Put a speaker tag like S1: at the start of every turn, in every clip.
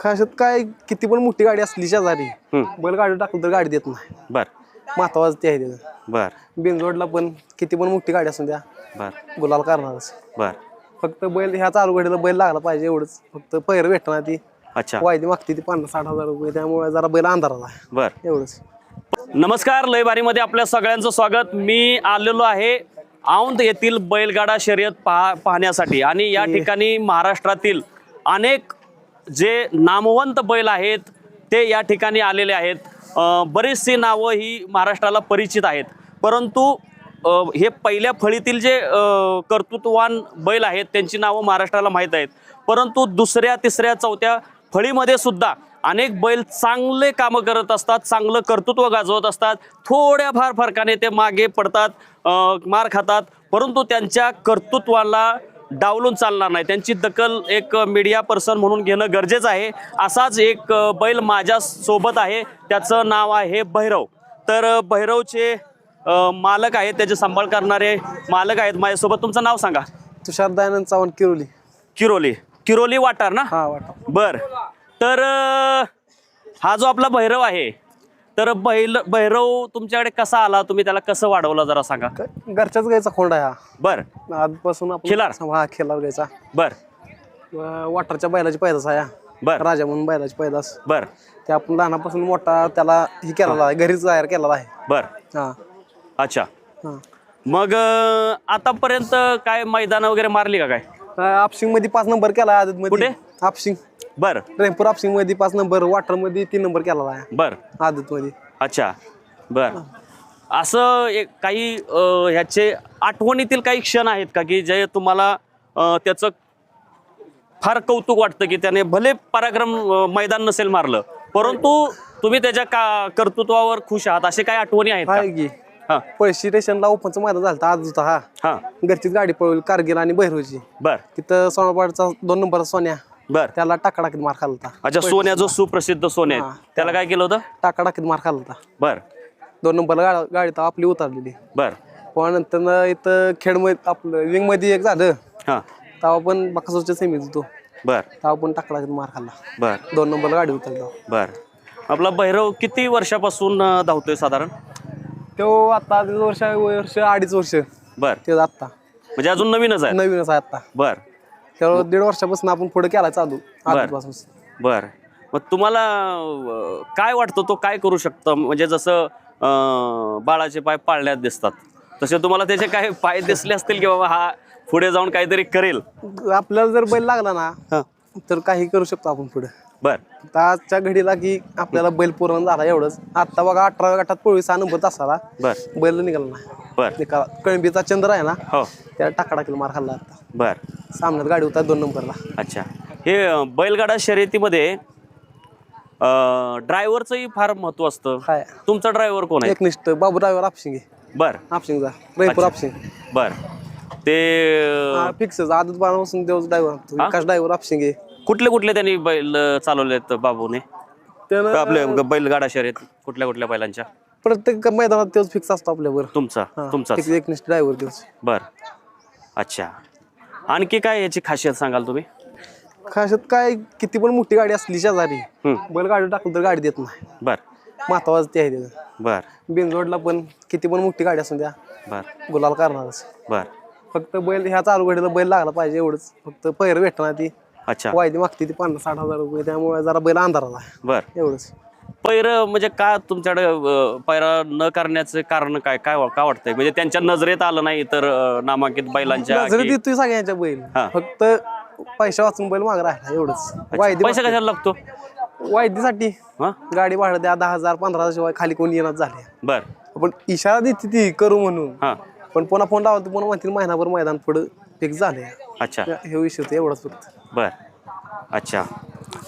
S1: खाशात काय किती पण मोठी गाडी असली शेजारी
S2: हम्म.
S1: बैल गाडी टाकलं तर गाडी देत नाही.
S2: बर.
S1: महत्वाचं ते आहे त्याचं
S2: बर.
S1: बिनजोडला पण किती पण मोठी गाडी असून द्या
S2: बर.
S1: गुलाल करणारच.
S2: बर.
S1: फक्त बैल ह्या चालू गाडीला बैल लागला पाहिजे एवढंच. फक्त पैर भेटणार ती.
S2: अच्छा.
S1: वायदी मागते ती पन्नास साठ हजार रुपये त्यामुळे जरा बैल अंधाराला आहे.
S2: बर.
S1: एवढंच.
S2: नमस्कार लयबारीमध्ये आपल्या सगळ्यांचं स्वागत. मी आलेलो आहे औंध येथील बैलगाडा शर्यत पहा पाहण्यासाठी. आणि या ठिकाणी महाराष्ट्रातील अनेक जे नामवंत बैल आहेत ते या ठिकाणी आलेले आहेत. बरीचशी नावं ही महाराष्ट्राला परिचित आहेत. परंतु हे पहिल्या फळीतील जे कर्तृत्ववान बैल आहेत त्यांची नावं महाराष्ट्राला माहीत आहेत. परंतु दुसऱ्या तिसऱ्या चौथ्या फळीमध्ये सुद्धा अनेक बैल चांगले कामं करत असतात चांगलं कर्तृत्व गाजवत असतात. थोड्या फार फरकाने ते मागे पडतात मार खातात. परंतु त्यांच्या कर्तृत्वाला डावलून चालणार नाही. त्यांची दखल एक मीडिया पर्सन म्हणून घेणं गरजेचं आहे. असाच एक बैल माझ्या सोबत आहे. त्याचं नाव आहे भैरव. तर भैरवचे मालक आहेत. त्याचे सांभाळ करणारे मालक आहेत माझ्यासोबत. तुमचं नाव सांगा.
S1: तुषार दयानंद चव्हाण किरोली.
S2: किरोली. किरोली वाटार ना?
S1: हा वाटा
S2: बर. तर हा जो आपला भैरव आहे तर बैल भैरव तुमच्याकडे कसा आला? तुम्ही त्याला कसं वाढवलं जरा सांगा.
S1: घरच्याच गायचा खोंड आहे हा.
S2: बर.
S1: आजपासून आपण
S2: खिलार?
S1: हा खिलार गायचा.
S2: बर.
S1: वाटरच्या बैलाची पैदास आहे हा.
S2: बर.
S1: राजा म्हणून बैलाची पैदास.
S2: बर.
S1: ते आपण लहानापासून मोठा त्याला हे केलेला आहे घरीच तयार केलेला आहे.
S2: बर.
S1: हा.
S2: अच्छा.
S1: हा.
S2: मग अ, आतापर्यंत काय मैदान वगैरे मारली का काय?
S1: आपशिंगमध्ये पाच नंबर केला आदत मध्ये
S2: कुठे?
S1: आपशिंग
S2: बर.
S1: रेमपूर आपशिंगमध्ये पाच नंबर वाटरमध्ये तीन नंबर केलेला आहे.
S2: बर.
S1: आदत मध्ये
S2: अच्छा. बर. असं एक काही अ, ह्याचे आठवणीतील काही क्षण आहेत का की जे तुम्हाला अ, त्याचं फार कौतुक वाटतं की त्याने भले पराक्रम अ, मैदान नसेल मारलं परंतु तुम्ही त्याच्या का कर्तृत्वावर खुश आहात? असे काही आठवणी आहेत
S1: आहे
S2: का
S1: की.
S2: हा.
S1: पैसे स्टेशनला ओपनचं मैदान झालं आज होता हा.
S2: हा.
S1: घरचीच गाडी पळवली कारगिल आणि बहिरोची
S2: बर.
S1: तिथं सोनापाडचा दोन नंबरचा सोन्या.
S2: बर.
S1: त्याला टाका टाकीत मार खाल्ला होता
S2: अच्छा सोन्या जो सुप्रसिद्ध सोन्या
S1: हा.
S2: आहे त्याला काय केलं होतं?
S1: टाका टाकीत मार खाल्ला होता
S2: बर.
S1: दोन नंबरला गाडी गाडी तर आपली उतरलेली.
S2: बर.
S1: पण नंतर इथं खेडमध्ये आपलं विंगमध्ये एक झालं.
S2: हा.
S1: तेव्हा पण बकासूरच्या सेमीत होतो
S2: बर.
S1: तेव्हा पण टाका टाकीत मार खाल्ला.
S2: बर.
S1: दोन नंबरला गाडी उतरली.
S2: बर. आपला भैरव किती वर्षापासून अ, धावतोय साधारण?
S1: तो आता वर्ष वर्ष अडीच वर्ष.
S2: बर.
S1: ते आत्ता.
S2: म्हणजे अजून नवीनच आहे?
S1: नवीनच आहे आता
S2: बर.
S1: त्यामुळे दीड वर्षापासून आपण पुढे केला चालू आधीपासून.
S2: बर. मग तुम्हाला अं, काय वाटतं तो काय करू शकतं? म्हणजे जसं अं, बाळाचे पाय पाळण्यात दिसतात तसे तुम्हाला त्याचे काय पाय दिसले असतील की बाबा हा पुढे जाऊन काहीतरी करेल?
S1: आपल्याला जर बैल लागला ना
S2: हा.
S1: तर काही करू शकतो आपण पुढे.
S2: बर.
S1: तर आजच्या घडीला की आपल्याला बैल पूर्ण झाला एवढंच. आता बघा अठरा गटात पोळी सहा नंबर तासाला
S2: बर.
S1: बैल निघाला नाही.
S2: बर.
S1: निकाला कळंबीचा चंद्र आहे ना
S2: हो.
S1: त्याला टाका टाकीला मार खाल्ला आता.
S2: बर.
S1: सामन्यात गाडी होता दोन नंबरला.
S2: अच्छा. हे अं, बैलगाडा शर्यतीमध्ये ड्रायव्हरचंही फार महत्त्व असतं.
S1: काय
S2: तुमचा ड्रायव्हर कोण आहे?
S1: एकनिष्ठ बाबू ड्रायव्हर आपशिंगे
S2: बर.
S1: आपशिंगचा रैपूर आपशिंग.
S2: बर. ते अं,
S1: फिक्स आदत पासून देवच ड्रायव्हर विकास ड्रायव्हर आपशिंगे
S2: कुठले कुठले त्यांनी बैल अं, चालवलेत बाबूने?
S1: त्यानं
S2: आपले ग- बैलगाडा शर्यत कुठल्या कुठल्या बैलांच्या?
S1: प्रत्येक मैदानात तेच फिक्स असतो आपल्यावर
S2: तुमचा तुमचा
S1: फिक्स एकनिष्ठ ड्रायव्हर तेच
S2: बर. अच्छा. आणखी काय याची खासियत सांगाल तुम्ही?
S1: खाशात काय किती पण मोठी गाडी असली शेजारी
S2: हम्म.
S1: बैल गाडी टाकलं तर गाडी देत नाही.
S2: बर.
S1: महत्वाचं ते आहे त्याचं
S2: बर.
S1: बिनजोडला पण किती पण मोठी गाडी असून द्या
S2: बर.
S1: गुलाल करणारच.
S2: बर.
S1: फक्त बैल ह्या चालू गाडीला बैल लागला पाहिजे एवढंच. फक्त पैर भेटणार ती.
S2: अच्छा.
S1: वायदी मागते ती पन्नास साठ हजार रुपये त्यामुळे जरा बैल अंधाराला
S2: बर.
S1: एवढंच.
S2: पैर म्हणजे का तुमच्याकडे पैरा न करण्याचं कारण काय? काय वा- का वाटतंय? म्हणजे त्यांच्या नजरेत आलं नाही तर अं, नामांकित बैलांच्या
S1: नजरेत
S2: की-
S1: सगळ्यांच्या बैल.
S2: हा.
S1: फक्त पैसा वाचून बैल माग राहिला एवढंच. वायदी
S2: पैसा कशाला लागतो?
S1: वायदीसाठी.
S2: हा?
S1: गाडी भाडं द्या दहा हजार पंधरा हजार शिवाय खाली कोणी येणार झाले.
S2: बर.
S1: पण इशारा देते ती करू म्हणून.
S2: हा.
S1: पण पुन्हा फोन लावला तर पुन्हा म्हणतील महिनाभर मैदान पुढं फिक्स झाले
S2: अच्छा.
S1: हे विषय होते एवढंच फक्त.
S2: बर. अच्छा.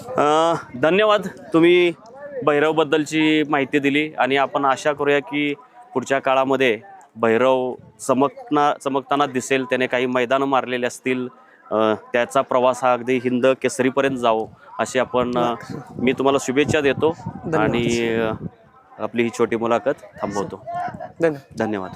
S2: अं, धन्यवाद. तुम्ही भैरवबद्दलची माहिती दिली आणि आपण आशा करूया की पुढच्या काळामध्ये भैरव चमकना चमकताना दिसेल त्याने काही मैदानं मारलेले असतील त्याचा प्रवास हा अगदी हिंद केसरीपर्यंत जावो अशी आपण मी तुम्हाला शुभेच्छा देतो आणि आपली ही छोटी मुलाखत थांबवतो. धन्यवाद.